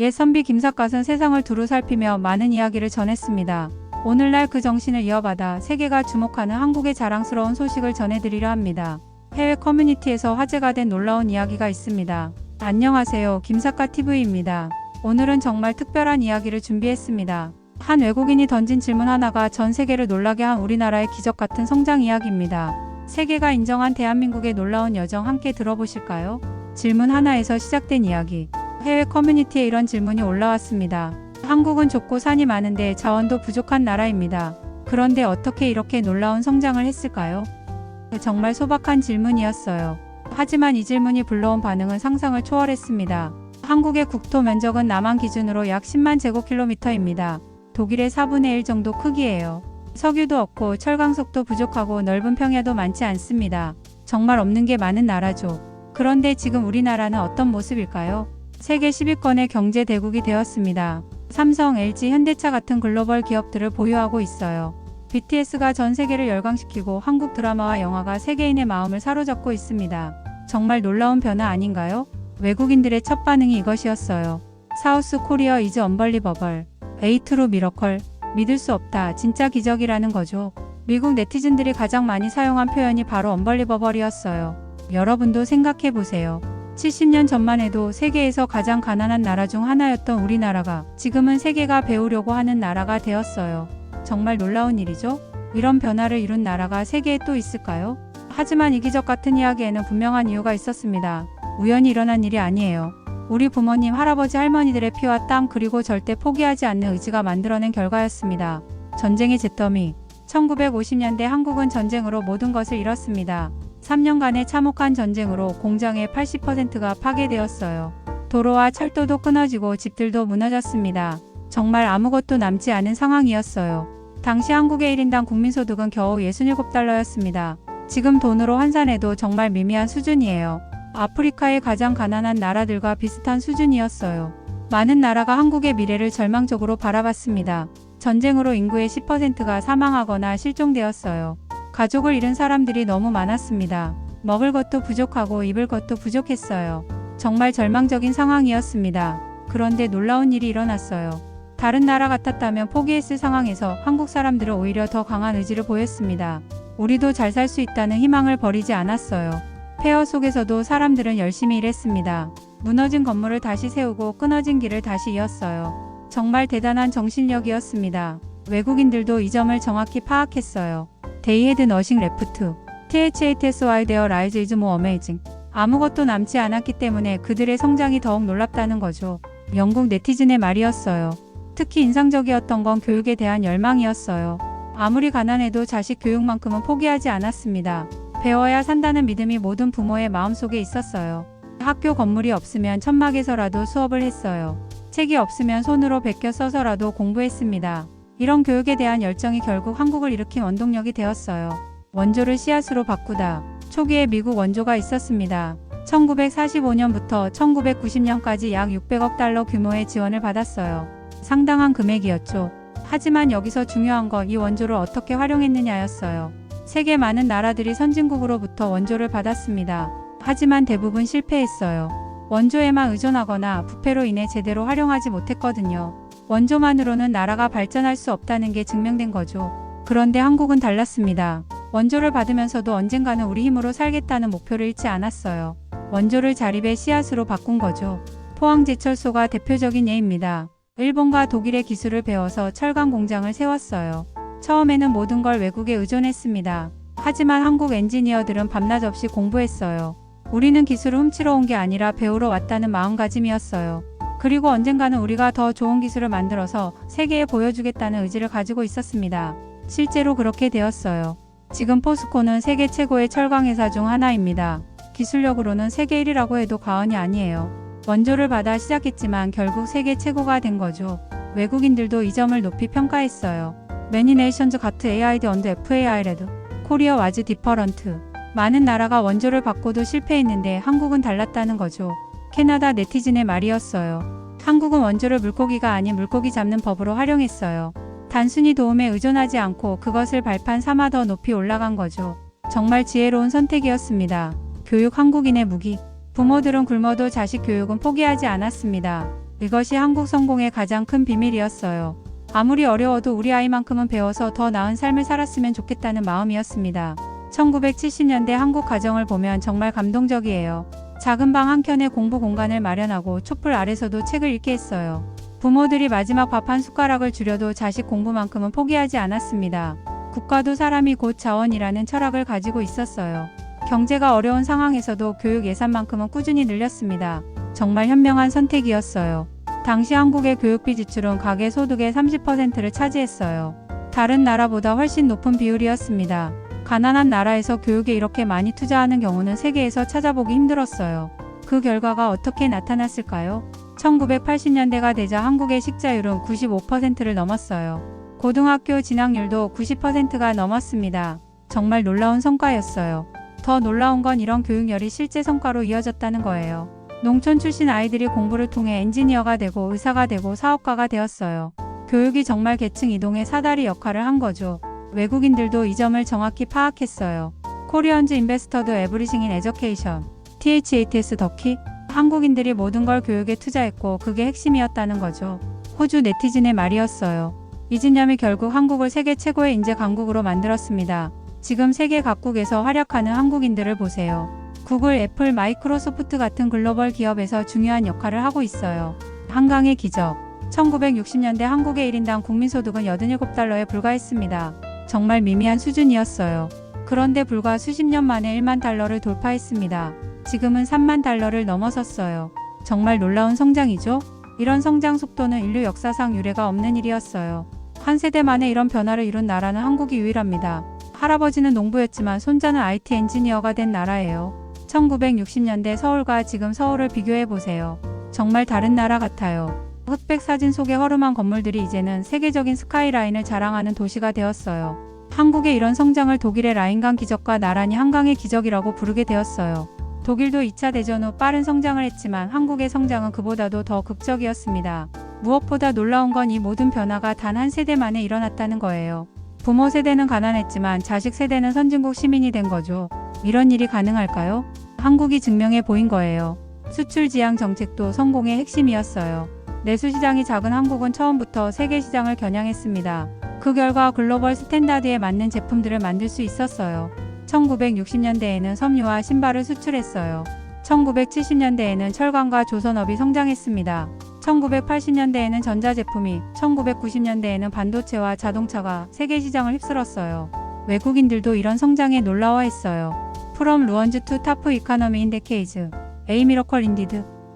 옛 선비 김삿갓은 세상을 두루 살피며 많은 이야기를 전했습니다. 오늘날 그 정신을 이어받아 세계가 주목하는 한국의 자랑스러운 소식을 전해드리려 합니다. 해외 커뮤니티에서 화제가 된 놀라운 이야기가 있습니다. 안녕하세요. 김삿갓 TV입니다. 오늘은 정말 특별한 이야기를 준비했습니다. 한 외국인이 던진 질문 하나가 전 세계를 놀라게 한 우리나라의 기적 같은 성장 이야기입니다. 세계가 인정한 대한민국의 놀라운 여정 함께 들어보실까요? 질문 하나에서 시작된 이야기. 해외 커뮤니티에 이런 질문이 올라왔습니다. 한국은 좁고 산이 많은데 자원도 부족한 나라입니다. 그런데 어떻게 이렇게 놀라운 성장을 했을까요? 정말 소박한 질문이었어요. 하지만 이 질문이 불러온 반응은 상상을 초월했습니다. 한국의 국토 면적은 남한 기준으로 약 10만 제곱킬로미터입니다. 독일의 4분의 1 정도 크기예요. 석유도 없고 철강석도 부족하고 넓은 평야도 많지 않습니다. 정말 없는 게 많은 나라죠. 그런데 지금 우리나라는 어떤 모습일까요? 세계 10위권의 경제 대국이 되었습니다. 삼성, LG, 현대차 같은 글로벌 기업들을 보유하고 있어요. BTS가 전 세계를 열광시키고 한국 드라마와 영화가 세계인의 마음을 사로잡고 있습니다. 정말 놀라운 변화 아닌가요? 외국인들의 첫 반응이 이것이었어요. 사우스 코리아 이즈 언벌리버벌. 에이트로 미러컬. 믿을 수 없다. 진짜 기적이라는 거죠. 미국 네티즌들이 가장 많이 사용한 표현이 바로 언벌리버벌이었어요. 여러분도 생각해 보세요. 70년 전만 해도 세계에서 가장 가난한 나라 중 하나였던 우리나라가 지금은 세계가 배우려고 하는 나라가 되었어요. 정말 놀라운 일이죠? 이런 변화를 이룬 나라가 세계에 또 있을까요? 하지만 이 기적 같은 이야기에는 분명한 이유가 있었습니다. 우연히 일어난 일이 아니에요. 우리 부모님, 할아버지, 할머니들의 피와 땀 그리고 절대 포기하지 않는 의지가 만들어낸 결과였습니다. 전쟁의 잿더미. 1950년대 한국은 전쟁으로 모든 것을 잃었습니다. 3년간의 참혹한 전쟁으로 공장의 80%가 파괴되었어요. 도로와 철도도 끊어지고 집들도 무너졌습니다. 정말 아무것도 남지 않은 상황이었어요. 당시 한국의 1인당 국민소득은 겨우 67달러였습니다. 지금 돈으로 환산해도 정말 미미한 수준이에요. 아프리카의 가장 가난한 나라들과 비슷한 수준이었어요. 많은 나라가 한국의 미래를 절망적으로 바라봤습니다. 전쟁으로 인구의 10%가 사망하거나 실종되었어요. 가족을 잃은 사람들이 너무 많았습니다. 먹을 것도 부족하고 입을 것도 부족했어요. 정말 절망적인 상황이었습니다. 그런데 놀라운 일이 일어났어요. 다른 나라 같았다면 포기했을 상황에서 한국 사람들은 오히려 더 강한 의지를 보였습니다. 우리도 잘 살 수 있다는 희망을 버리지 않았어요. 폐허 속에서도 사람들은 열심히 일했습니다. 무너진 건물을 다시 세우고 끊어진 길을 다시 이었어요. 정말 대단한 정신력이었습니다. 외국인들도 이 점을 정확히 파악했어요. Had nothing left. THATS while their lives is more amazing. 아무것도 남지 않았기 때문에 그들의 성장이 더욱 놀랍다는 거죠. 영국 네티즌의 말이었어요. 특히 인상적이었던 건 교육에 대한 열망이었어요. 아무리 가난해도 자식 교육만큼은 포기하지 않았습니다. 배워야 산다는 믿음이 모든 부모의 마음속에 있었어요. 학교 건물이 없으면 천막에서라도 수업을 했어요. 책이 없으면 손으로 베껴 써서라도 공부했습니다. 이런 교육에 대한 열정이 결국 한국을 일으킨 원동력이 되었어요. 원조를 씨앗으로 바꾸다. 초기에 미국 원조가 있었습니다. 1945년부터 1990년까지 약 600억 달러 규모의 지원을 받았어요. 상당한 금액이었죠. 하지만 여기서 중요한 건 이 원조를 어떻게 활용했느냐였어요. 세계 많은 나라들이 선진국으로부터 원조를 받았습니다. 하지만 대부분 실패했어요. 원조에만 의존하거나 부패로 인해 제대로 활용하지 못했거든요. 원조만으로는 나라가 발전할 수 없다는 게 증명된 거죠. 그런데 한국은 달랐습니다. 원조를 받으면서도 언젠가는 우리 힘으로 살겠다는 목표를 잃지 않았어요. 원조를 자립의 씨앗으로 바꾼 거죠. 포항제철소가 대표적인 예입니다. 일본과 독일의 기술을 배워서 철강 공장을 세웠어요. 처음에는 모든 걸 외국에 의존했습니다. 하지만 한국 엔지니어들은 밤낮 없이 공부했어요. 우리는 기술을 훔치러 온 게 아니라 배우러 왔다는 마음가짐이었어요. 그리고 언젠가는 우리가 더 좋은 기술을 만들어서 세계에 보여주겠다는 의지를 가지고 있었습니다. 실제로 그렇게 되었어요. 지금 포스코는 세계 최고의 철강 회사 중 하나입니다. 기술력으로는 세계 1위라고 해도 과언이 아니에요. 원조를 받아 시작했지만 결국 세계 최고가 된 거죠. 외국인들도 이 점을 높이 평가했어요. 매니 네이션즈 가트 AID 언더 FAI 레드 코리아 와즈 디퍼런트 많은 나라가 원조를 받고도 실패했는데 한국은 달랐다는 거죠. 캐나다 네티즌의 말이었어요. 한국은 원조를 물고기가 아닌 물고기 잡는 법으로 활용했어요. 단순히 도움에 의존하지 않고 그것을 발판 삼아 더 높이 올라간 거죠. 정말 지혜로운 선택이었습니다. 교육 한국인의 무기. 부모들은 굶어도 자식 교육은 포기하지 않았습니다. 이것이 한국 성공의 가장 큰 비밀이었어요. 아무리 어려워도 우리 아이만큼은 배워서 더 나은 삶을 살았으면 좋겠다는 마음이었습니다. 1970년대 한국 가정을 보면 정말 감동적이에요. 작은 방 한켠에 공부 공간을 마련하고 촛불 아래서도 책을 읽게 했어요. 부모들이 마지막 밥 한 숟가락을 줄여도 자식 공부만큼은 포기하지 않았습니다. 국가도 사람이 곧 자원이라는 철학을 가지고 있었어요. 경제가 어려운 상황에서도 교육 예산만큼은 꾸준히 늘렸습니다. 정말 현명한 선택이었어요. 당시 한국의 교육비 지출은 가계 소득의 30%를 차지했어요. 다른 나라보다 훨씬 높은 비율이었습니다. 가난한 나라에서 교육에 이렇게 많이 투자하는 경우는 세계에서 찾아보기 힘들었어요. 그 결과가 어떻게 나타났을까요? 1980년대가 되자 한국의 식자율은 95%를 넘었어요. 고등학교 진학률도 90%가 넘었습니다. 정말 놀라운 성과였어요. 더 놀라운 건 이런 교육열이 실제 성과로 이어졌다는 거예요. 농촌 출신 아이들이 공부를 통해 엔지니어가 되고 의사가 되고 사업가가 되었어요. 교육이 정말 계층 이동의 사다리 역할을 한 거죠. 외국인들도 이 점을 정확히 파악했어요. 코리언즈 인베스터드 에브리싱 인 에저케이션 THATS 덕키 한국인들이 모든 걸 교육에 투자했고 그게 핵심이었다는 거죠. 호주 네티즌의 말이었어요. 이진념이 결국 한국을 세계 최고의 인재 강국으로 만들었습니다. 지금 세계 각국에서 활약하는 한국인들을 보세요. 구글, 애플, 마이크로소프트 같은 글로벌 기업에서 중요한 역할을 하고 있어요. 한강의 기적. 1960년대 한국의 1인당 국민소득은 87달러에 불과했습니다. 정말 미미한 수준이었어요. 그런데 불과 수십 년 만에 1만 달러를 돌파했습니다. 지금은 3만 달러를 넘어섰어요. 정말 놀라운 성장이죠? 이런 성장 속도는 인류 역사상 유례가 없는 일이었어요. 한 세대 만에 이런 변화를 이룬 나라는 한국이 유일합니다. 할아버지는 농부였지만 손자는 IT 엔지니어가 된 나라예요. 1960년대 서울과 지금 서울을 비교해 보세요. 정말 다른 나라 같아요. 흑백 사진 속의 허름한 건물들이 이제는 세계적인 스카이라인을 자랑하는 도시가 되었어요. 한국의 이런 성장을 독일의 라인강 기적과 나란히 한강의 기적이라고 부르게 되었어요. 독일도 2차 대전 후 빠른 성장을 했지만 한국의 성장은 그보다도 더 극적이었습니다. 무엇보다 놀라운 건 이 모든 변화가 단 한 세대 만에 일어났다는 거예요. 부모 세대는 가난했지만 자식 세대는 선진국 시민이 된 거죠. 이런 일이 가능할까요? 한국이 증명해 보인 거예요. 수출 지향 정책도 성공의 핵심이었어요. 내수 시장이 작은 한국은 처음부터 세계 시장을 겨냥했습니다. 그 결과 글로벌 스탠다드에 맞는 제품들을 만들 수 있었어요. 1960년대에는 섬유와 신발을 수출했어요. 1970년대에는 철강과 조선업이 성장했습니다. 1980년대에는 전자제품이, 1990년대에는 반도체와 자동차가 세계 시장을 휩쓸었어요. 외국인들도 이런 성장에 놀라워했어요. 프롬 루언즈 투 타프 이카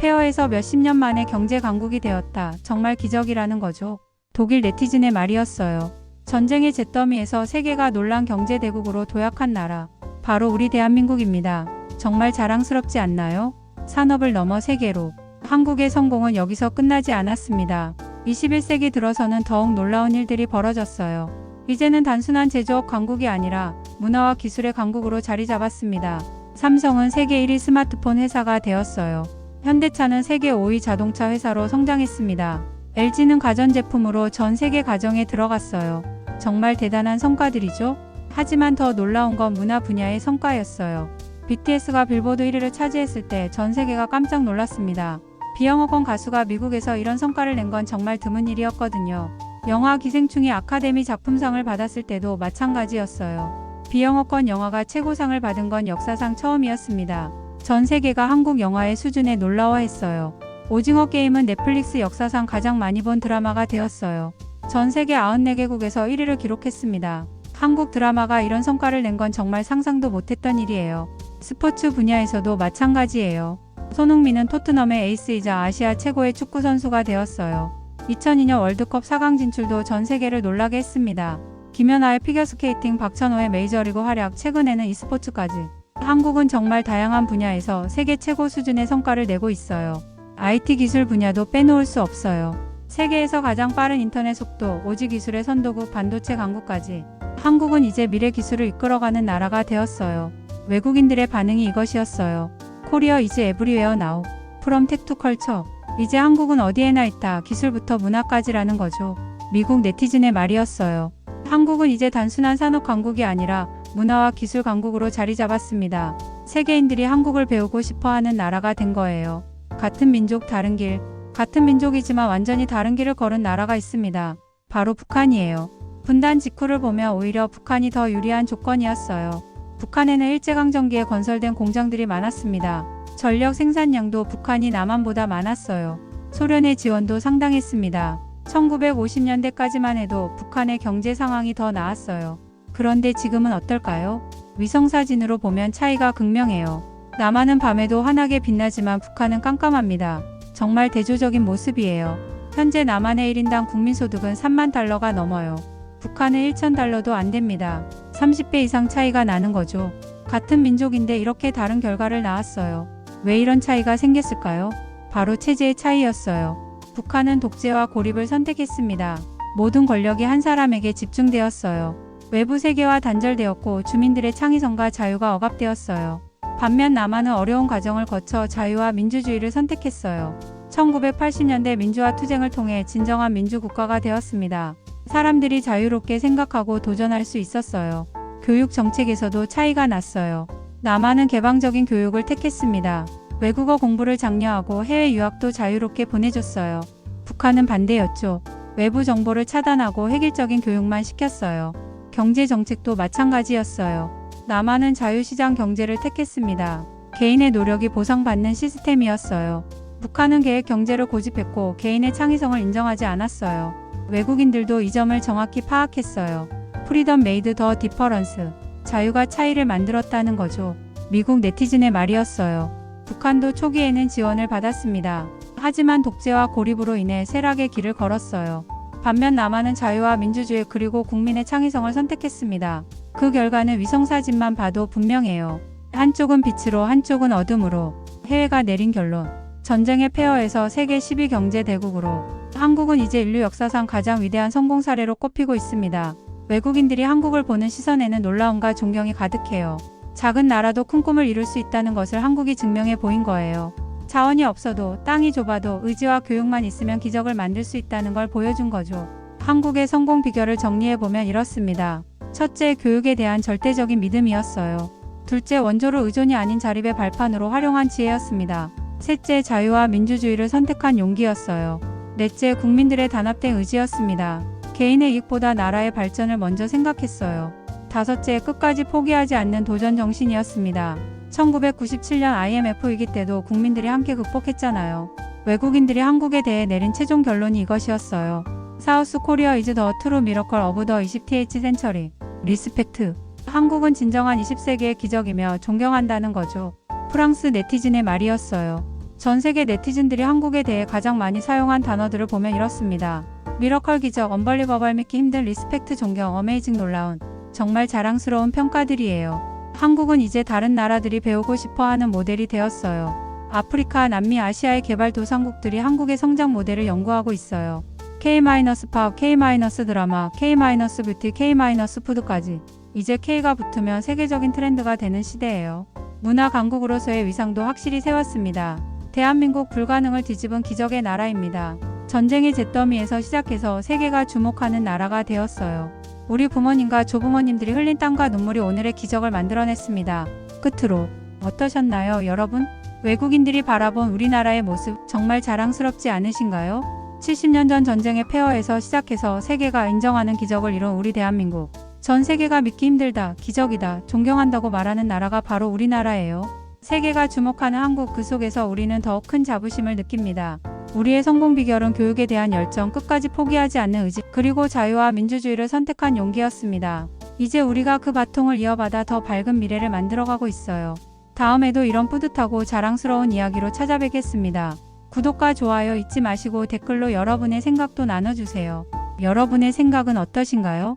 페어에서 몇십 년 만에 경제 강국이 되었다. 정말 기적이라는 거죠. 독일 네티즌의 말이었어요. 전쟁의 잿더미에서 세계가 놀란 경제 대국으로 도약한 나라. 바로 우리 대한민국입니다. 정말 자랑스럽지 않나요? 산업을 넘어 세계로. 한국의 성공은 여기서 끝나지 않았습니다. 21세기 들어서는 더욱 놀라운 일들이 벌어졌어요. 이제는 단순한 제조업 강국이 아니라 문화와 기술의 강국으로 자리 잡았습니다. 삼성은 세계 1위 스마트폰 회사가 되었어요. 현대차는 세계 5위 자동차 회사로 성장했습니다. LG는 가전제품으로 전 세계 가정에 들어갔어요. 정말 대단한 성과들이죠? 하지만 더 놀라운 건 문화 분야의 성과였어요. BTS가 빌보드 1위를 차지했을 때 전 세계가 깜짝 놀랐습니다. 비영어권 가수가 미국에서 이런 성과를 낸 건 정말 드문 일이었거든요. 영화 기생충이 아카데미 작품상을 받았을 때도 마찬가지였어요. 비영어권 영화가 최고상을 받은 건 역사상 처음이었습니다. 전 세계가 한국 영화의 수준에 놀라워했어요. 오징어 게임은 넷플릭스 역사상 가장 많이 본 드라마가 되었어요. 전 세계 94개국에서 1위를 기록했습니다. 한국 드라마가 이런 성과를 낸 건 정말 상상도 못했던 일이에요. 스포츠 분야에서도 마찬가지예요. 손흥민은 토트넘의 에이스이자 아시아 최고의 축구 선수가 되었어요. 2002년 월드컵 4강 진출도 전 세계를 놀라게 했습니다. 김연아의 피겨스케이팅, 박찬호의 메이저리그 활약, 최근에는 e스포츠까지. 한국은 정말 다양한 분야에서 세계 최고 수준의 성과를 내고 있어요. IT 기술 분야도 빼놓을 수 없어요. 세계에서 가장 빠른 인터넷 속도, 오지 기술의 선도국, 반도체 강국까지. 한국은 이제 미래 기술을 이끌어가는 나라가 되었어요. 외국인들의 반응이 이것이었어요. 코리어 이즈 에브리웨어 나우. 프롬 텍투 컬처. 이제 한국은 어디에나 있다. 기술부터 문화까지라는 거죠. 미국 네티즌의 말이었어요. 한국은 이제 단순한 산업 강국이 아니라 문화와 기술 강국으로 자리 잡았습니다. 세계인들이 한국을 배우고 싶어 하는 나라가 된 거예요. 같은 민족 다른 길. 같은 민족이지만 완전히 다른 길을 걸은 나라가 있습니다. 바로 북한이에요. 분단 직후를 보면 오히려 북한이 더 유리한 조건이었어요. 북한에는 일제강점기에 건설된 공장들이 많았습니다. 전력 생산량도 북한이 남한보다 많았어요. 소련의 지원도 상당했습니다. 1950년대까지만 해도 북한의 경제 상황이 더 나았어요. 그런데 지금은 어떨까요? 위성사진으로 보면 차이가 극명해요. 남한은 밤에도 환하게 빛나지만 북한은 깜깜합니다. 정말 대조적인 모습이에요. 현재 남한의 1인당 국민소득은 3만 달러가 넘어요. 북한은 1천 달러도 안 됩니다. 30배 이상 차이가 나는 거죠. 같은 민족인데 이렇게 다른 결과를 낳았어요. 왜 이런 차이가 생겼을까요? 바로 체제의 차이였어요. 북한은 독재와 고립을 선택했습니다. 모든 권력이 한 사람에게 집중되었어요. 외부 세계와 단절되었고 주민들의 창의성과 자유가 억압되었어요. 반면 남한은 어려운 과정을 거쳐 자유와 민주주의를 선택했어요. 1980년대 민주화 투쟁을 통해 진정한 민주국가가 되었습니다. 사람들이 자유롭게 생각하고 도전할 수 있었어요. 교육 정책에서도 차이가 났어요. 남한은 개방적인 교육을 택했습니다. 외국어 공부를 장려하고 해외 유학도 자유롭게 보내줬어요. 북한은 반대였죠. 외부 정보를 차단하고 획일적인 교육만 시켰어요. 경제 정책도 마찬가지였어요. 남한은 자유시장 경제를 택했습니다. 개인의 노력이 보상받는 시스템이었어요. 북한은 계획 경제를 고집했고 개인의 창의성을 인정하지 않았어요. 외국인들도 이 점을 정확히 파악했어요. 프리덤 메이드 더 디퍼런스. 자유가 차이를 만들었다는 거죠. 미국 네티즌의 말이었어요. 북한도 초기에는 지원을 받았습니다. 하지만 독재와 고립으로 인해 쇠락의 길을 걸었어요. 반면 남한은 자유와 민주주의 그리고 국민의 창의성을 선택했습니다. 그 결과는 위성사진만 봐도 분명해요. 한쪽은 빛으로 한쪽은 어둠으로 해외가 내린 결론. 전쟁의 폐허에서 세계 10위 경제 대국으로 한국은 이제 인류 역사상 가장 위대한 성공 사례로 꼽히고 있습니다. 외국인들이 한국을 보는 시선에는 놀라움과 존경이 가득해요. 작은 나라도 큰 꿈을 이룰 수 있다는 것을 한국이 증명해 보인 거예요. 자원이 없어도 땅이 좁아도 의지와 교육만 있으면 기적을 만들 수 있다는 걸 보여준 거죠. 한국의 성공 비결을 정리해 보면 이렇습니다. 첫째, 교육에 대한 절대적인 믿음이었어요. 둘째, 원조로 의존이 아닌 자립의 발판으로 활용한 지혜였습니다. 셋째, 자유와 민주주의를 선택한 용기였어요. 넷째, 국민들의 단합된 의지였습니다. 개인의 이익보다 나라의 발전을 먼저 생각했어요. 다섯째, 끝까지 포기하지 않는 도전 정신이었습니다. 1997년 IMF 위기 때도 국민들이 함께 극복했잖아요. 외국인들이 한국에 대해 내린 최종 결론이 이것이었어요. 사우스 코리아 이즈 더 트루 미러컬 오브 더 20th 센처리. 리스펙트. 한국은 진정한 20세기의 기적이며 존경한다는 거죠. 프랑스 네티즌의 말이었어요. 전 세계 네티즌들이 한국에 대해 가장 많이 사용한 단어들을 보면 이렇습니다. 미러컬 기적, 언벌리버벌 믿기 힘든 리스펙트 존경, 어메이징 놀라운. 정말 자랑스러운 평가들이에요. 한국은 이제 다른 나라들이 배우고 싶어 하는 모델이 되었어요. 아프리카, 남미, 아시아의 개발도상국들이 한국의 성장 모델을 연구하고 있어요. K-팝, K-드라마, K-뷰티, K-푸드까지. 이제 K가 붙으면 세계적인 트렌드가 되는 시대예요. 문화 강국으로서의 위상도 확실히 세웠습니다. 대한민국 불가능을 뒤집은 기적의 나라입니다. 전쟁의 잿더미에서 시작해서 세계가 주목하는 나라가 되었어요. 우리 부모님과 조부모님들이 흘린 땀과 눈물이 오늘의 기적을 만들어냈습니다. 끝으로 어떠셨나요, 여러분? 외국인들이 바라본 우리나라의 모습 정말 자랑스럽지 않으신가요? 70년 전 전쟁의 폐허에서 시작해서 세계가 인정하는 기적을 이룬 우리 대한민국. 전 세계가 믿기 힘들다, 기적이다, 존경한다고 말하는 나라가 바로 우리나라예요. 세계가 주목하는 한국 그 속에서 우리는 더큰 자부심을 느낍니다. 우리의 성공 비결은 교육에 대한 열정, 끝까지 포기하지 않는 의지, 그리고 자유와 민주주의를 선택한 용기였습니다. 이제 우리가 그 바통을 이어받아 더 밝은 미래를 만들어가고 있어요. 다음에도 이런 뿌듯하고 자랑스러운 이야기로 찾아뵙겠습니다. 구독과 좋아요 잊지 마시고 댓글로 여러분의 생각도 나눠주세요. 여러분의 생각은 어떠신가요?